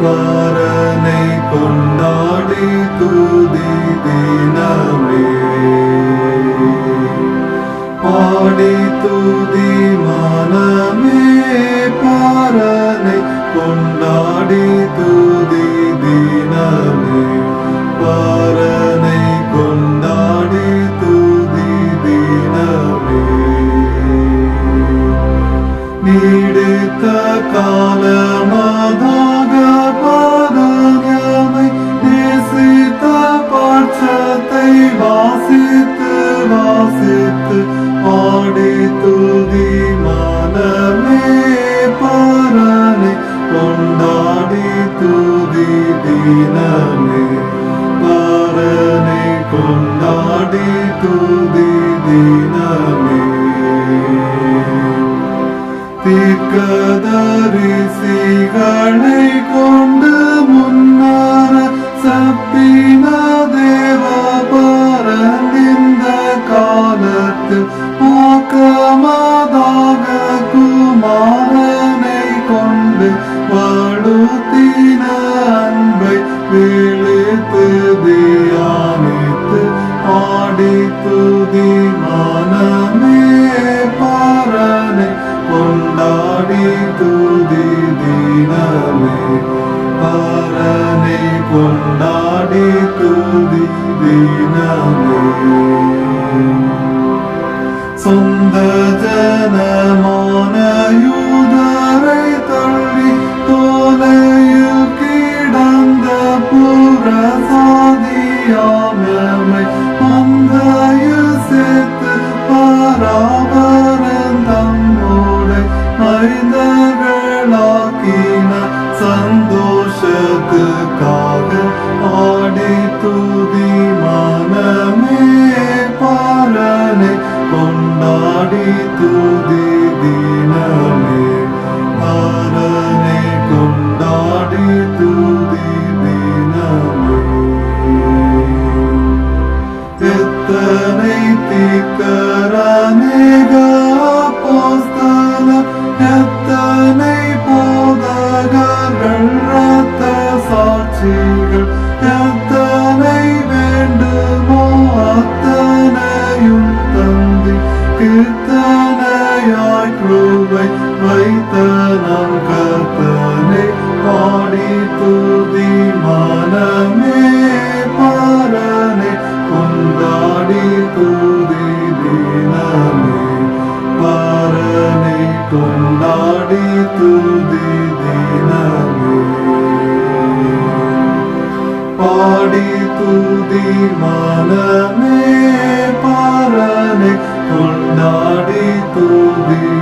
பரனை கொண்டாடி தூதி தினமே. பாடி தூதி மனமே பரனை கொண்டாடி தூதி தினமே. பரனை கொண்டாடி தூதி தினமே. நீடுத்த காலமாதான் பார்த்து ஆடி துதி மனமே பரனை கொண்டாடி துதி தினமே. பரனை கொண்டாடி துதி தினமே. தீர்க்கதரிசிகளே காலத்தில் ஊக்கமாக குமாரனை கொண்டு படுத்தின அன்பை விழித்து தியானித்து ஆடி துதி மனமே பாரனை கொண்டாடி துதி தினமே. பாரனை கொண்டாடி துதி தினமே. ஜனமான யூதரை தள்ளி தோலையில் கிடந்த புறசாதியாமை மந்தையில் சேர்த்து பராபரன் தம்மோடு மனிதர்களாக்கின சந்தோஷத்துக்காக ஆடி துதி எத்தனை தீக்கரநேக அப்போஸ்தல எத்தனை போதகர்கள் ரத்த சாட்சிகள் எத்தனை வேண்டுமோ அத்தனையும் தந்தி கீர்த்தனையாய் கிருபை வைத்த நம் கத்தனை பாடி துதி மனமே. பாடி துதி மனமே பாரனை கொண்டாடி துதி.